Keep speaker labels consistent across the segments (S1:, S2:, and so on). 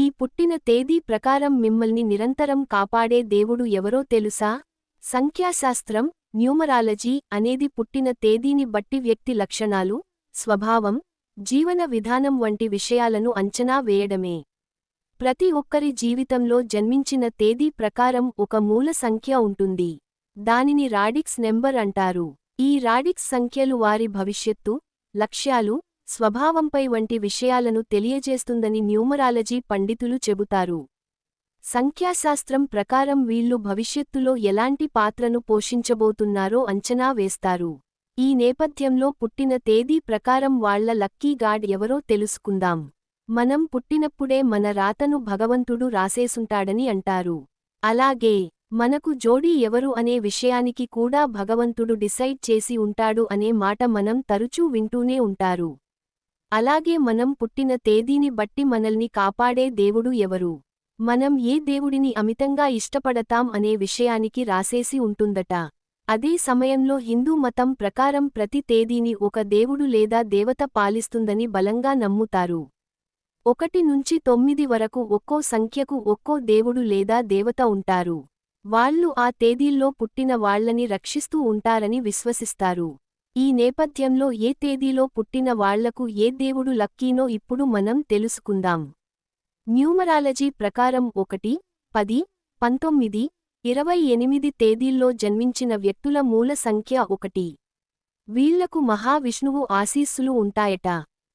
S1: మీ పుట్టిన తేదీ ప్రకారం మిమ్మల్ని నిరంతరం కాపాడే దేవుడు ఎవరో తెలుసా? సంఖ్యాశాస్త్రం న్యూమరాలజీ అనేది పుట్టిన తేదీని బట్టి వ్యక్తి లక్షణాలు స్వభావం జీవన విధానం వంటి విషయాలను అంచనా వేయడమే. ప్రతి ఒక్కరి జీవితంలో జన్మించిన తేదీ ప్రకారం ఒక మూల సంఖ్య ఉంటుంది. దానిని రాడిక్స్ నెంబర్ అంటారు. ఈ రాడిక్స్ సంఖ్యలు వారి భవిష్యత్తు లక్ష్యాలు స్వభావంపై వంటి విషయాలను తెలియజేస్తుందని న్యూమరాలజీ పండితులు చెబుతారు. సంఖ్యాశాస్త్రం ప్రకారం వీళ్ళు భవిష్యత్తులో ఎలాంటి పాత్రను పోషించబోతున్నారో అంచనా వేస్తారు. ఈ నేపథ్యంలో పుట్టిన తేదీ ప్రకారం వాళ్ళ లక్కీ గాడ్ ఎవరో తెలుసుకుందాం. మనం పుట్టినప్పుడే మన రాతను భగవంతుడు రాసేసుంటాడని అంటారు. అలాగే మనకు జోడీ ఎవరు అనే విషయానికి కూడా భగవంతుడు డిసైడ్ చేసి ఉంటాడు అనే మాట మనం తరచూ వింటూనే ఉంటారు. అలాగే మనం పుట్టిన తేదీని బట్టి మనల్ని కాపాడే దేవుడు ఎవరు? మనం ఏ దేవుడిని అమితంగా ఇష్టపడతాం అనే విషయానికి రాసేసి ఉంటుందట. అదే సమయంలో హిందూ మతం ప్రకారం ప్రతి తేదీని ఒక దేవుడు లేదా దేవత పాలిస్తుందని బలంగా నమ్ముతారు. ఒకటి నుంచి తొమ్మిది వరకు ఒక్కో సంఖ్యకు ఒక్కో దేవుడు లేదా దేవత ఉంటారు. వాళ్ళు ఆ తేదీల్లో పుట్టిన వాళ్ళని రక్షిస్తూ ఉంటారని విశ్వసిస్తారు. ఈ నేపథ్యంలో ఏ తేదీలో పుట్టిన వాళ్ళకు ఏ దేవుడు లక్కీనో ఇప్పుడు మనం తెలుసుకుందాం. న్యూమరాలజీ ప్రకారం ఒకటి పది పంతొమ్మిది ఇరవై ఎనిమిది తేదీల్లో జన్మించిన వ్యక్తుల మూల సంఖ్య ఒకటి. వీళ్ళకు మహావిష్ణువు ఆశీస్సులు ఉంటాయట.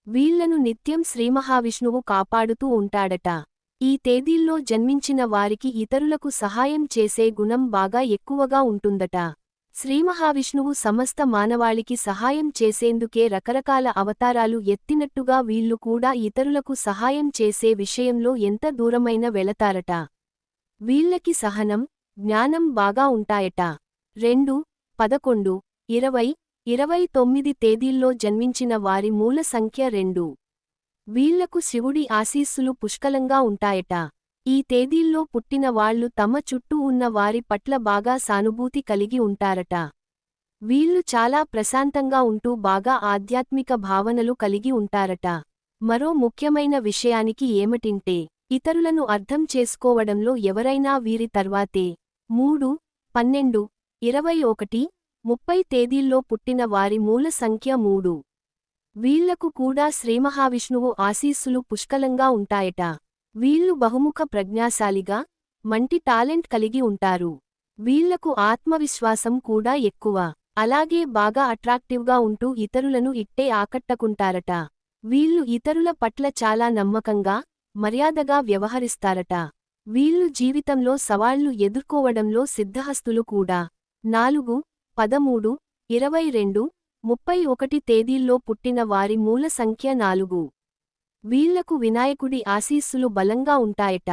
S1: వీళ్ళను నిత్యం శ్రీమహావిష్ణువు కాపాడుతూ ఉంటాడట. ఈ తేదీల్లో జన్మించిన వారికి ఇతరులకు సహాయం చేసే గుణం బాగా ఎక్కువగా ఉంటుందట. శ్రీమహావిష్ణువు సమస్త మానవాళికి సహాయం చేసేందుకే రకరకాల అవతారాలు ఎత్తినట్టుగా వీళ్ళు కూడా ఇతరులకు సహాయం చేసే విషయంలో ఎంత దూరమైన వెళతారట. వీళ్ళకి సహనం జ్ఞానం బాగా ఉంటాయట. రెండు పదకొండు ఇరవై ఇరవై తొమ్మిది తేదీల్లో జన్మించిన వారి మూల సంఖ్య రెండు. వీళ్ళకు శివుడి ఆశీస్సులు పుష్కలంగా ఉంటాయట. ఈ తేదీల్లో పుట్టిన వాళ్ళు తమ చుట్టూ ఉన్న వారి పట్ల బాగా సానుభూతి కలిగి ఉంటారట. వీళ్ళు చాలా ప్రశాంతంగా ఉంటూ బాగా ఆధ్యాత్మిక భావనలు కలిగి ఉంటారట. మరో ముఖ్యమైన విషయానికి ఏమిటింటే ఇతరులను అర్థం చేసుకోవడంలో ఎవరైనా వీరి తర్వాతే. మూడు పన్నెండు ఇరవై ఒకటి ముప్పై తేదీల్లో పుట్టిన వారి మూల సంఖ్య మూడు. వీళ్ళకు కూడా శ్రీమహావిష్ణువు ఆశీస్సులు పుష్కలంగా ఉంటాయట. వీళ్ళు బహుముఖ ప్రజ్ఞాశాలిగా మంటి టాలెంట్ కలిగి ఉంటారు. వీళ్ళకు ఆత్మవిశ్వాసం కూడా ఎక్కువ. అలాగే బాగా అట్రాక్టివ్గా ఉంటూ ఇతరులను ఇట్టే ఆకట్టకుంటారట. వీళ్ళు ఇతరుల పట్ల చాలా నమ్మకంగా మర్యాదగా వ్యవహరిస్తారట. వీళ్ళు జీవితంలో సవాళ్ళు ఎదుర్కోవడంలో సిద్ధహస్తులు కూడా. నాలుగు పదమూడు ఇరవై రెండు ముప్పై ఒకటి తేదీల్లో పుట్టిన వారి మూల సంఖ్య నాలుగు. వీళ్ళకు వినాయకుడి ఆశీస్సులు బలంగా ఉంటాయట.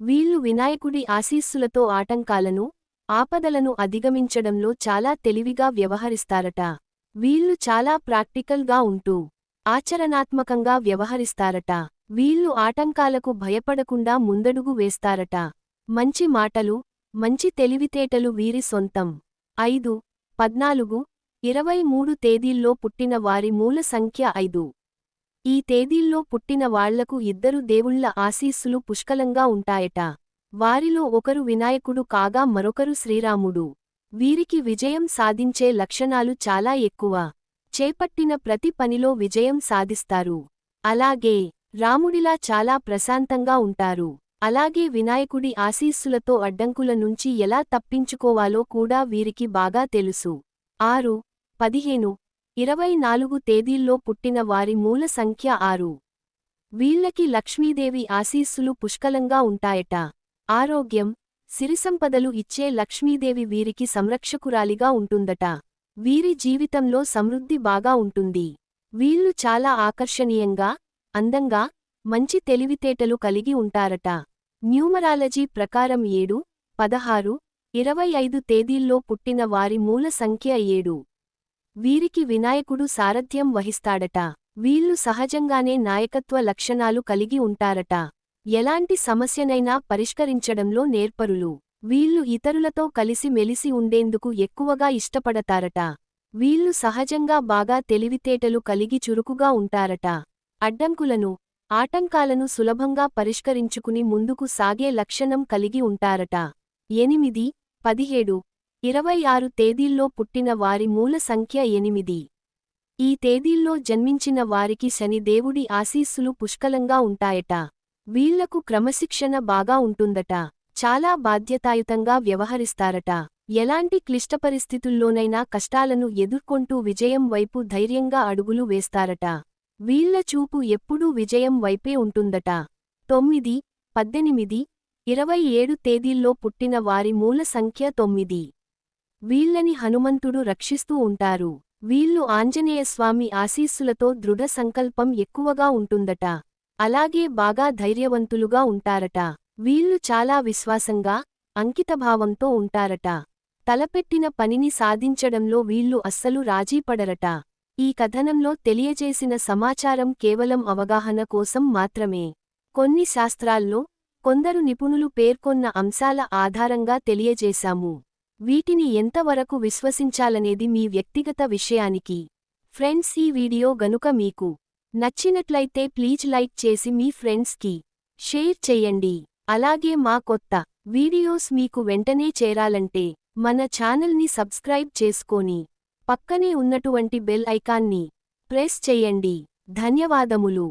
S1: వీళ్ళు వినాయకుడి ఆశీస్సులతో ఆటంకాలను ఆపదలను అధిగమించడంలో చాలా తెలివిగా వ్యవహరిస్తారట. వీళ్ళు చాలా ప్రాక్టికల్గా ఉంటూ ఆచరణాత్మకంగా వ్యవహరిస్తారట. వీళ్ళు ఆటంకాలకు భయపడకుండా ముందడుగు వేస్తారట. మంచి మాటలు మంచి తెలివితేటలు వీరి సొంతం. ఐదు పద్నాలుగు ఇరవై మూడు తేదీల్లో పుట్టిన వారి మూల సంఖ్య ఐదు. ఈ తేదీల్లో పుట్టిన వాళ్ళకు ఇద్దరు దేవుళ్ళ ఆశీస్సులు పుష్కలంగా ఉంటాయట. వారిలో ఒకరు వినాయకుడు కాగా మరొకరు శ్రీరాముడు. వీరికి విజయం సాధించే లక్షణాలు చాలా ఎక్కువ. చేపట్టిన ప్రతి పనిలో విజయం సాధిస్తారు. అలాగే రాముడిలా చాలా ప్రశాంతంగా ఉంటారు. అలాగే వినాయకుడి ఆశీస్సులతో అడ్డంకుల నుంచి ఎలా తప్పించుకోవాలో కూడా వీరికి బాగా తెలుసు. ఆరు పదిహేను ఇరవై నాలుగు తేదీల్లో పుట్టిన వారి మూల సంఖ్య ఆరు. వీళ్ళకి లక్ష్మీదేవి ఆశీస్సులు పుష్కలంగా ఉంటాయట. ఆరోగ్యం సిరిసంపదలు ఇచ్చే లక్ష్మీదేవి వీరికి సంరక్షకురాలిగా ఉంటుందట. వీరి జీవితంలో సమృద్ధి బాగా ఉంటుంది. వీళ్ళు చాలా ఆకర్షణీయంగా అందంగా మంచి తెలివితేటలు కలిగి ఉంటారట. న్యూమరాలజీ ప్రకారం ఏడు పదహారు ఇరవై ఐదు తేదీల్లో పుట్టిన వారి మూల సంఖ్య ఏడు. వీరికి వినాయకుడు సారథ్యం వహిస్తాడట. వీళ్ళు సహజంగానే నాయకత్వ లక్షణాలు కలిగి ఉంటారట. ఎలాంటి సమస్యనైనా పరిష్కరించడంలో నేర్పరులు. వీళ్ళు ఇతరులతో కలిసి మెలిసి ఉండేందుకు ఎక్కువగా ఇష్టపడతారట. వీళ్ళు సహజంగా బాగా తెలివితేటలు కలిగి చురుకుగా ఉంటారట. అడ్డంకులను ఆటంకాలను సులభంగా పరిష్కరించుకుని ముందుకు సాగే లక్షణం కలిగి ఉంటారట. ఎనిమిది పదిహేడు ఇరవై ఆరు తేదీల్లో పుట్టిన వారి మూల సంఖ్య ఎనిమిది. ఈ తేదీల్లో జన్మించిన వారికి శని దేవుడి ఆశీస్సులు పుష్కలంగా ఉంటాయట. వీళ్ళకు క్రమశిక్షణ బాగా ఉంటుందట. చాలా బాధ్యతాయుతంగా వ్యవహరిస్తారట. ఎలాంటి క్లిష్ట పరిస్థితుల్లోనైనా కష్టాలను ఎదుర్కొంటూ విజయం వైపు ధైర్యంగా అడుగులు వేస్తారట. వీళ్ళ చూపు ఎప్పుడూ విజయం వైపే ఉంటుందట. తొమ్మిది పద్దెనిమిది ఇరవై ఏడు తేదీల్లో పుట్టిన వారి మూల సంఖ్య తొమ్మిది. వీళ్ళని హనుమంతుడు రక్షిస్తూ ఉంటారు. వీళ్ళు ఆంజనేయస్వామి ఆశీస్సులతో దృఢ సంకల్పం ఎక్కువగా ఉంటుందట. అలాగే బాగా ధైర్యవంతులుగా ఉంటారట. వీళ్ళు చాలా విశ్వాసంగా అంకితభావంతో ఉంటారట. తలపెట్టిన పనిని సాధించడంలో వీళ్ళు అస్సలు రాజీపడరట ఈ కథనంలో తెలియజేసిన సమాచారం కేవలం అవగాహన కోసం మాత్రమే. కొన్ని శాస్త్రాల్లో కొందరు నిపుణులు పేర్కొన్న అంశాల ఆధారంగా తెలియజేశాము. వీటిని ఎంతవరకు విశ్వసించాలనేది మీ వ్యక్తిగత విషయానికి. ఫ్రెండ్స్ ఈ వీడియో గనుక మీకు నచ్చినట్లయితే ప్లీజ్ లైక్ చేసి మీ ఫ్రెండ్స్కి షేర్ చెయ్యండి అలాగే మా కొత్త వీడియోస్ మీకు వెంటనే చేరాలంటే మన ఛానల్ని సబ్స్క్రైబ్ చేసుకోని పక్కనే ఉన్నటువంటి బెల్ ఐకాన్ని ప్రెస్ చెయ్యండి ధన్యవాదములు.